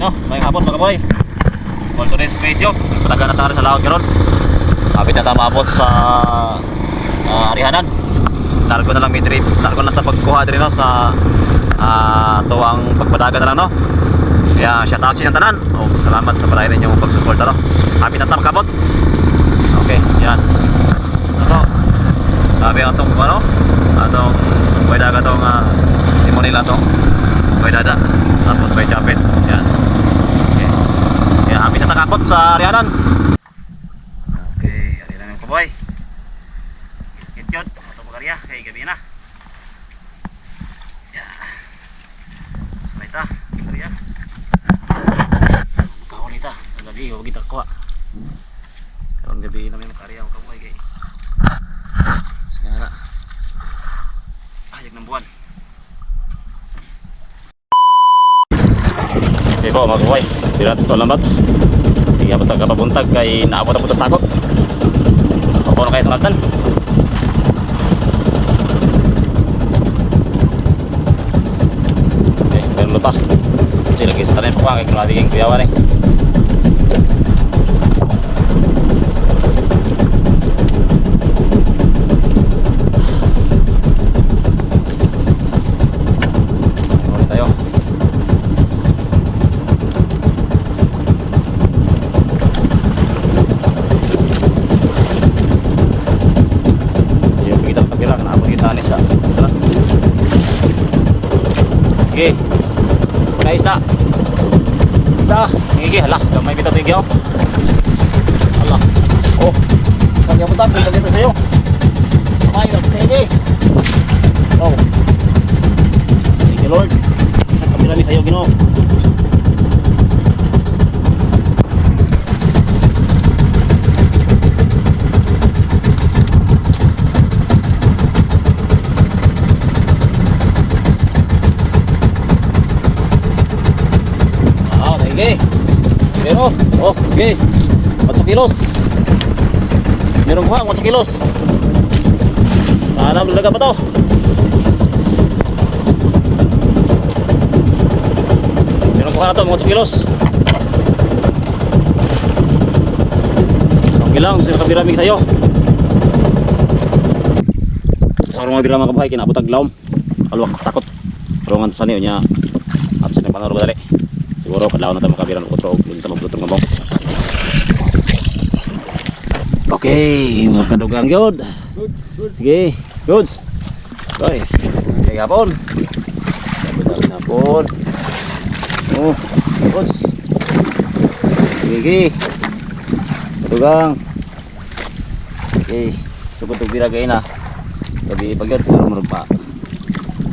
no, may hapon mga boy. For today's video, talaga na tayo sa laot karon. Kapit na tayo maabot sa uh, Arihanan. Largo na lang may trip. Largo na tayo pagkuha din no sa uh, tuwang pagpadagan na lang no. Kaya shout out sa inyong tanan. O salamat sa parahin ninyong pagsuporta no. Kapit na tayo makabot. Okay, yan. Ano? Sabi atong ano? Atong pwede ka tong uh, timon nila to. Pwede dada. Tapos pwede chapit. Yan. Okay. Kaya happy na takakot sa Arianan. Okay, Arianan yung kaboy. Kit yun. Ito po karya. Kay gabi na. Yan. Sabay ta. Karya. Kahuli ta. Sa gabi, huwag kita kuha. Karon gabi namin makarya ang kaboy kay. Sige na. Ayag ng buwan. Okay po mga kaboy. Dirat sa lambat. Hindi abot ang kapabuntag kay naabot ang putas takot. Ako na kayo tunagtan. Okay, meron lupa. Kasi lagi sa tanin po kaya kung natiging kuyawan eh. Ulit tayo. Yung kita kapila kenapa kita nih sa. Ito na. Sige. Kuna isda. Isda. Gamay bitaw tigyo. Hala. Oh. Kanya mo tapos dito sa'yo. Kamay, sige. Oh. Thank you Lord. Sa kamila ni sa'yo, Ginoo. Ah, sige. Pero, oh, sige. 8 kilos. Meron ko ha, 8 kilos. Sana lulaga pa to. Meron ko na to, 8 kilos. Okay lang, gusto nakabiramig sa'yo. Sa mga birama kabahay, kinabutag laom. Kaluwak sa takot. Pero nga sa niyo niya, at sa panaro ko dali. Siguro kadlaw na tayo makabiran utro, hindi tayo maglutong ngabong. Okay, mga kadugang yun. Sige, goods. Okay, kaya hapon. Kapit na hapon. Oh, goods. Sige, kadugang. Okay, sugod og biragay na. Gabi pagyod, pero murag pa.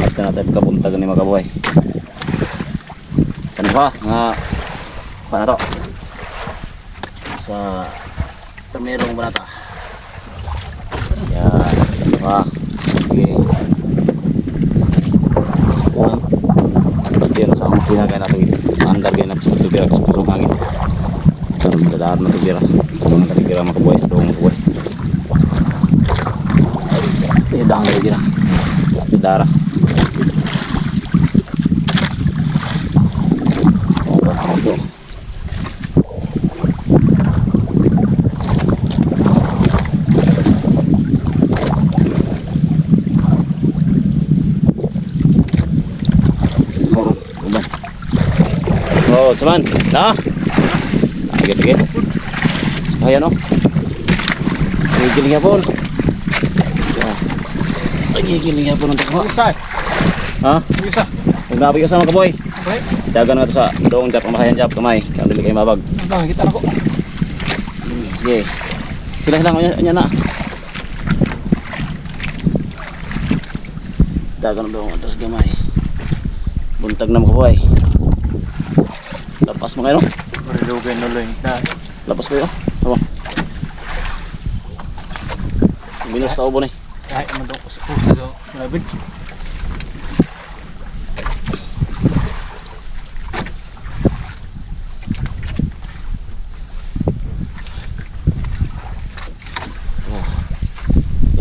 At na natin kabuntagan ni mga kabuhay. Ano ba? Nga, paano to? Sa Tamerong Banata. Yan. Ano ba? Sige. Yan. Pati ano sa among pinagay natin. Andar kayo nagsusunod tubira kasi kusog hangin. Dadaan na tubira. Kung nakatibira mga kabuhay sa doong kabuhay. Eh, dahang na tubira. Dara. Ito. Oh, kuman. Oh, saman. Na? Agit, agit. Ayan o. Nagigiling nga po. Nagigiling nga po ng takwa. Ha? Isa. Huwag na ka sa mga kaboy. Okay. Dagan nga sa doong jap, makayan jap, kamay. Kaya dili kayo mabag. Bang, kita na ko. Sige. Sila lang nya na. Dagan doong atas gamay. Buntag na mga kaboy. Lapas mo kayo. Marilugan na lang isda. Lapas kayo. Tama. Minus sa ubo ni. Naman daw ko sa puso daw. Malabid.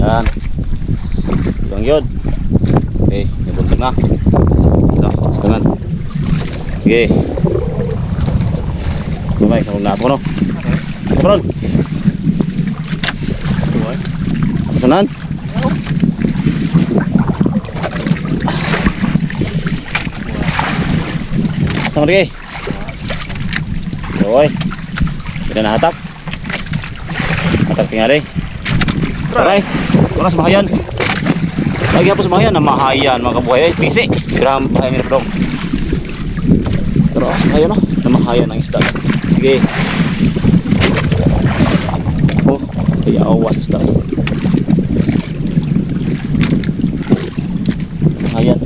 Yan. Ilang yun. Okay, may buntag na. Ito, sakangan. Sige. Lumay, kung na ako no. Okay. Sa karon. Tuwan. Sunan. Sa mga. Oy. Kita na hatak. Hatak tingari. Aray. Wala sa bahayan. Lagi po sa bahayan na mahayan mga kabuhay. Ay, pisi. Gram bahayan ni bro. Pero ayun no, na mahayan ang isda. Sige. Oh, kaya awas isda. Ayan.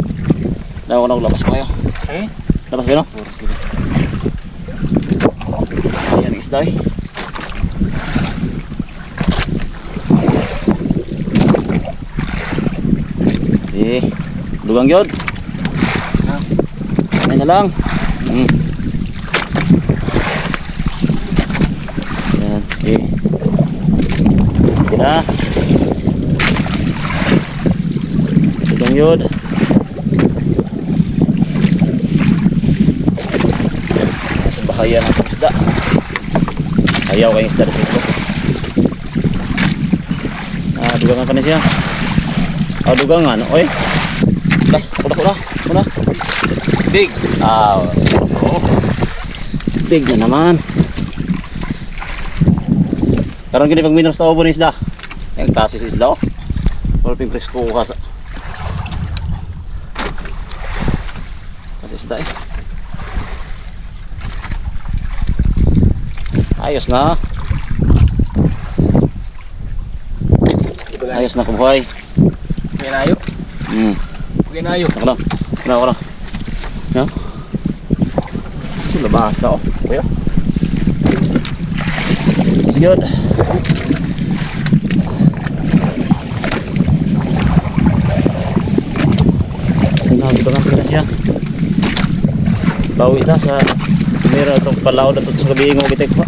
Daw ko na labas kayo. Okay. Labas kayo no? Sila. Ayan isda eh. Eh, dugang yun. Ha? Kamay na lang. Hmm. Ayan, sige. Sige na. Dugang yun. Nasa bahaya ng isda. Ayaw kayong isda sa. Ah, dugangan ka na siya. Ah, dugangan. Oy. Ako na. Ako na. Big. Ah, oh. Big na naman. Karon gini pag minus sa ubo ni isda. Yung tasis isda oh. Wala ping presko ka sa. Tasis isda eh. Ayos na. Ayos na kubuhay. Ginayo. Hmm. Ginayo. Ako na. Ako na, ako na. Yan. Ito labasa oh. Kuya. Good. Sinabi ba nga pala siya? Bawi na sa Mira itong palaw na sa gabi ng ugitek pa.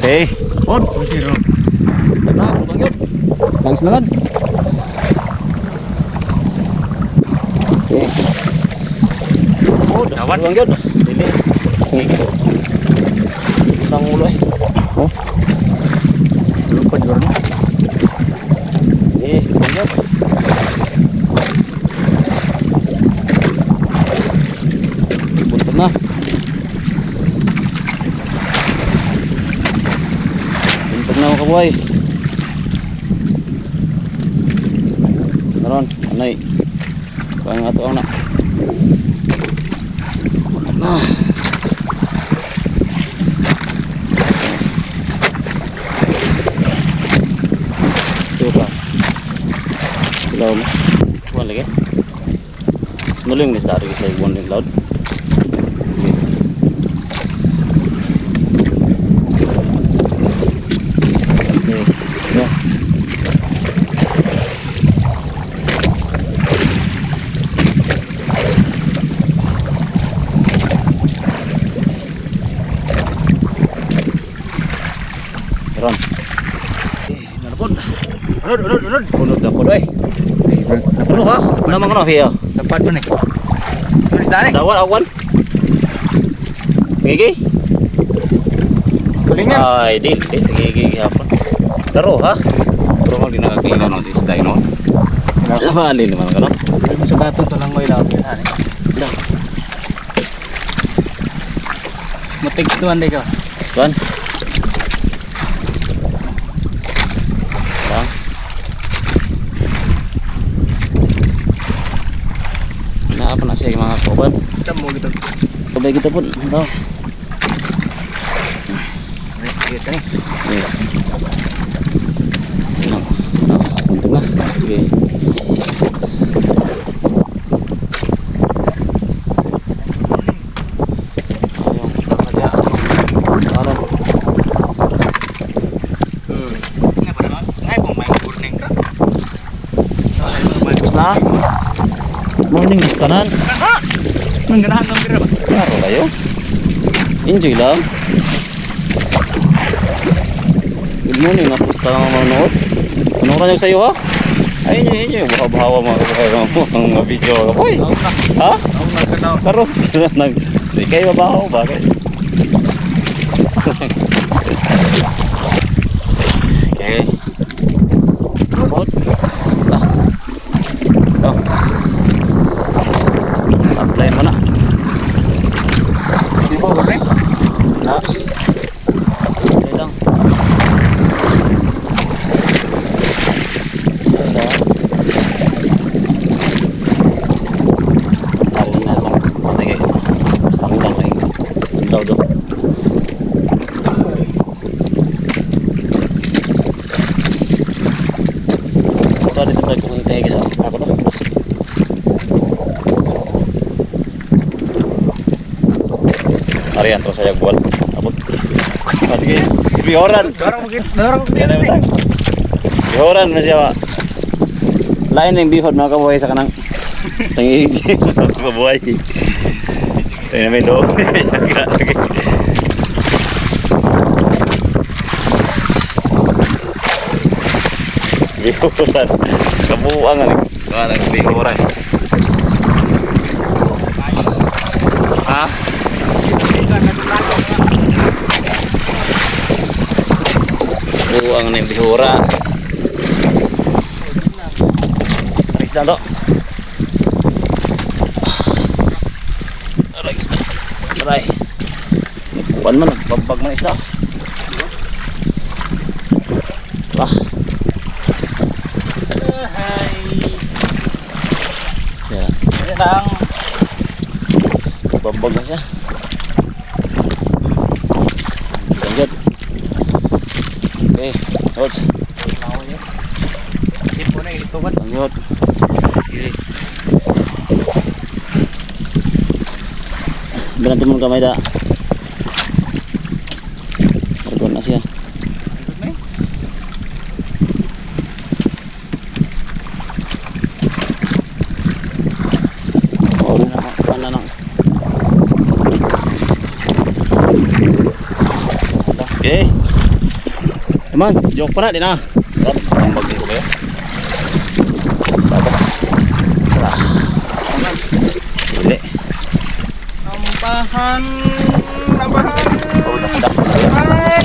Okay. On. Puro sila. Tara, utang yun. Thanks naman. Okay. Oh, Dawan. Utang yun. Dili. Utang ulo eh. Oh. Lupad yun. Eh, utang yun. Buntag na. Buntag na kabuhay. Naron, anay. Kaya nga ito. Buntag na. Ito ba? Sila mo. Kuhan lagi. Nuling ni sa ari sa ibon ng loud. Okay. Yeah. Ron. Eh, narapod. Ulod, ulod, ulod. Punod na po doy. Ano ha? Ano mga ano hiya? Dapat mo ni. Tulis na ni. Dawan awan. Gigi. Kulingan. Ay, di, di, gigi hapon. Daro ha? Pero mo di nakakailan ng sistay no. Laban din naman kano. Mo sa gato to lang mo ilaw. Ano ni? Mutig tuan day ka. Swan. Bang. Naapa na siya mga kauban. Tamo gitu. Kabay kita pun. Ito. Untuk na. Sige. Ayaw. Morning guys kanan. Ha? Mengganahan ng bira ba? Klaro kayo. Enjoy lang. Good morning, tapos tayo manood. Ano ka sa'yo ha? Ay, enjoy, enjoy. Bahawa mga kabayo mga video. Na. ha? Karo, nag... Di kayo mabaho, bakit? okay. Bot. Ah. Oh. Supply mo na. Di ba burning? Na. Okay lang. Wala. Ari na lang. Patay kayo. Sanglang na yung daw daw. Wala dito tayo kung tayo sa ako na. Arian terus saya buat abot. Pati bihoran. Dorong mungkin, dorong Yan na lang. Bihoran na siya. Lain yang bihon mga kabuhay sa kanang tangig kabuhay. Tayo na may dog. Bihoran. Kabuang ani. Kanang bihoran. Ha? Buang yung bihura. Aris na to. Aris na. Aray. Kuan man, nagbabag man isda. Ah. Yeah. Ini lang. Babag na siya. Lanjut. Okay, Rods. Tipo na Lanjut. Sige. Berantem mo kamay da. Ito na siya. Oh, na. Okay. Teman, joke pa na din ah ko ba yun? Baba. Wala. Dili. Nampahan, nampahan. Oh, nakadap. Nampahan.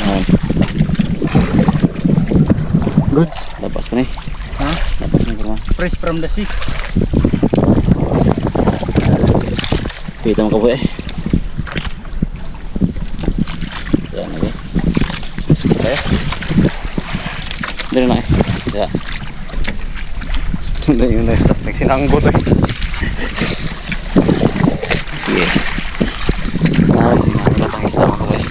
Ayan. Good. Lapas pa ni. Ha? Lapas na kurma. Fresh from the sea. Kita mo ka po eh. Yan lagi. Masuk tayo. Dito na eh. Ya. Hindi yung nasa. Nagsinanggot eh. Sige. Ah, sinanggot ang isda mga kapay.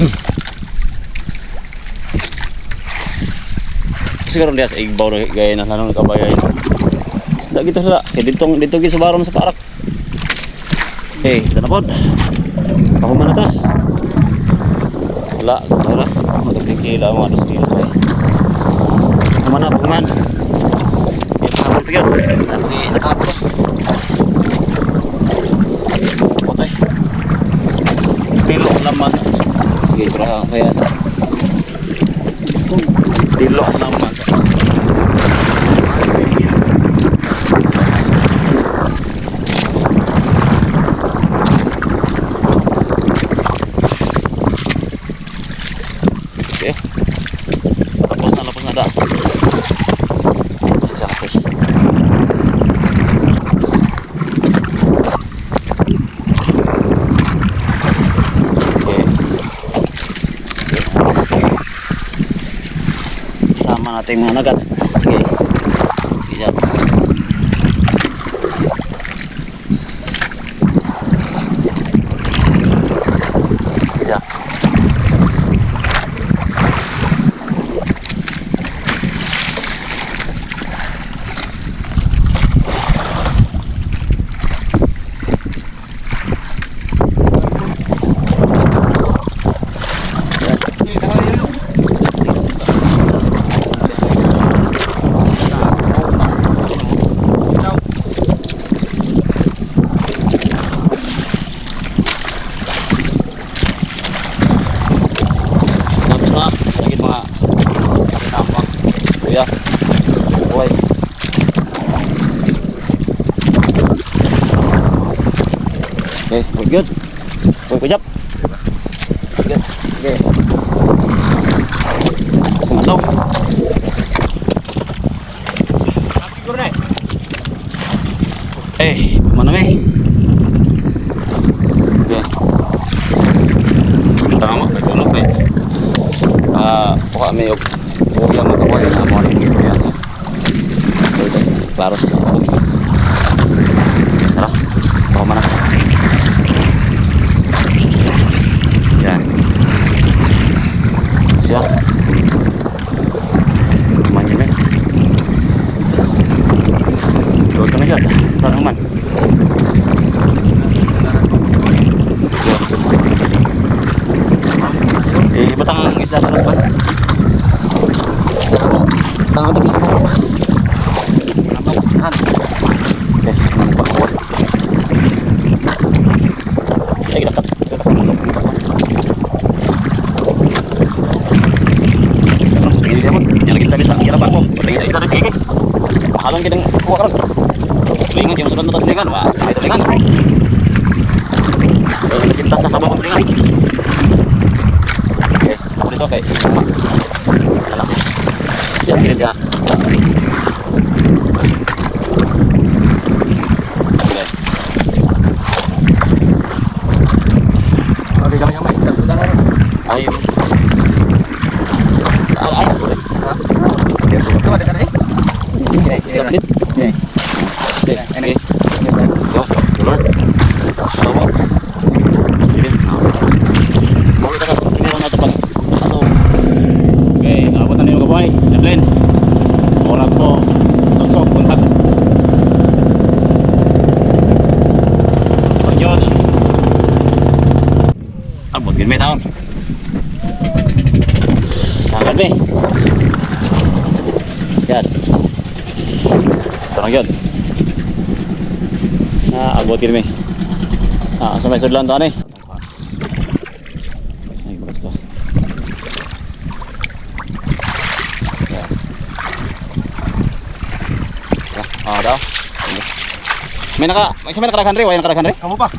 Siguro dia sa igbaw ro gaya na lanong kabayan. Isda gitu sila. Kaya dito dito sa baron sa parak. Eh, isda na pod. Pahuman na ta. Wala, wala. Magating kila mga dos kilo eh. Pahuman na, pahuman. Ito hapon pa yun. Tapi nakahapon pa. Potay. Tilo laman. Sige, kurang kaya. Tilo laman. Okay. Tapos na, tapos na da. Isa na fish. Okay. Yung mga nagat. Good. Uy, kujap. Good. Sige. Siguro na eh. Eh, mana me? Sige. Tama mo, nagulog eh. Ah, kuha may ang mga kamoy na mo rin yung piyansa. Ito, klaros. Tara, baka manas. Yan. Siya. Manyan eh. Huwag ka na dyan. Parang man. Eh, batang isda ka ba? Tanga to bisa mo. Han. Eh, ano ba ko? Eh, dapat. Ini dia pun, yang kita bisa kira apa kok? Pergi dari sana kiki. Halong kita kuha karon. Lingan yung sunod na lingan, wa. Ito lingan. Eh, kita sa sabaw ng lingan. Okay, ako dito kay. Salah. Yan, kirim ka. Okay. Okay, gamay-gamay. Tagputan na rin. Ay. Ay, ay, boleh. Okay, Ito, ada ka na eh. okay. Dapat. Okay. Okay. Ini. Yo, keluar. Bawa. Kirim. Mau kita kan kirim na pag ato. Okay, abot na niyo kaboy. Evelyn. Oras po. Soksok puntak. Pag yun. Abot gid may taon. Sangat ni. Yan. Lang yun. Na gid may. Ah, sa may sudlan to ani. Ay, gusto. Yan. Ah, daw. May naka, may isa may nakarakan rin, way nakarakan rin. Kamu pa.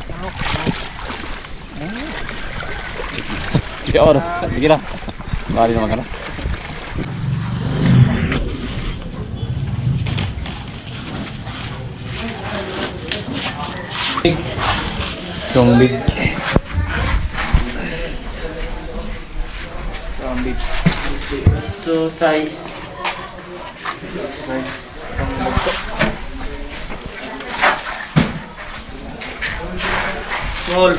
Si Or, sige na. Bali naman ka na. Yung big. Yung big. So size. So size. Ang bagto. Small.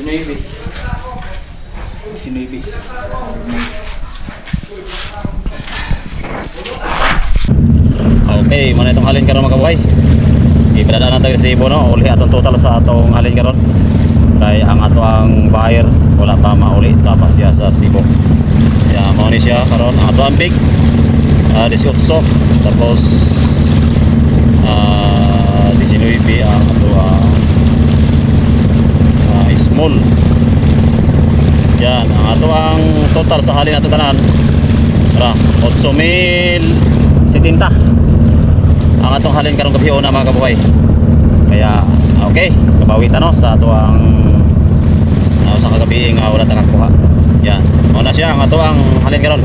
Sinuibi. Sinuibi. Okay, mana itong halin karon mga kabuhay. Ibadaan na tayo sa Cebu no, uli atong total sa atong halin karon. Kay ang ato ang buyer wala pa mauli tapos siya sa Cebu. Kaya mao ni siya karon ang ato ang big ah 18 tapos ah 19 ang ato ang ah, small. Yan, ang ato ang total sa halin ato tanan. Tara, 8,070 ang atong halin karong gabi una mga kabuhay. Kaya okay kabawi tano sa ato ang uh, sa kagabi nga wala tang kuha yan una siya ang ato ang halin karon